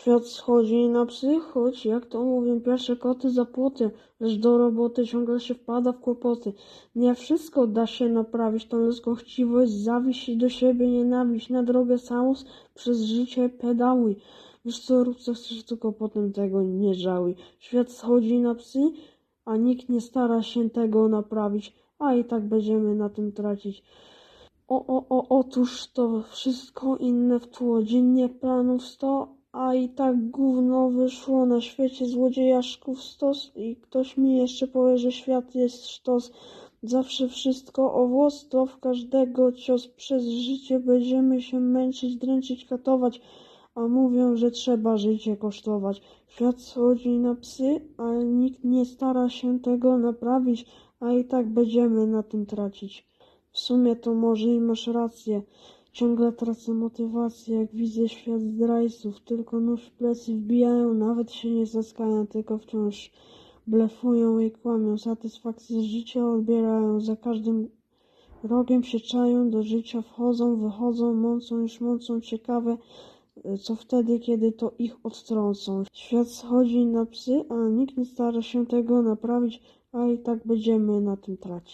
Świat schodzi na psy, choć jak to mówią pierwsze koty za płoty, lecz do roboty ciągle się wpada w kłopoty. Nie wszystko da się naprawić, tą ludzką chciwość, zawiść i do siebie nienawiść, na drogę samą przez życie pedałuj. Wiesz co, rób co chcesz, tylko potem tego nie żałuj. Świat schodzi na psy, a nikt nie stara się tego naprawić, a i tak będziemy na tym tracić. O, o, o, otóż to wszystko inne w tło, dziennie planów sto, a i tak gówno wyszło na świecie złodziejaszków stos i ktoś mi jeszcze powie, że świat jest sztos. Zawsze wszystko o włos, to w każdego cios przez życie będziemy się męczyć, dręczyć, katować, a mówią, że trzeba życie kosztować. Świat schodzi na psy, a nikt nie stara się tego naprawić, a i tak będziemy na tym tracić. W sumie to może i masz rację. Ciągle tracę motywację, jak widzę świat zdrajców. Tylko nóż w plecy wbijają, nawet się nie zaskają, tylko wciąż blefują i kłamią. Satysfakcję z życia odbierają. Za każdym rogiem się czają, do życia wchodzą, wychodzą, mącą już mącą. Ciekawe, co wtedy, kiedy to ich odtrącą. Świat schodzi na psy, a nikt nie stara się tego naprawić, a i tak będziemy na tym tracić.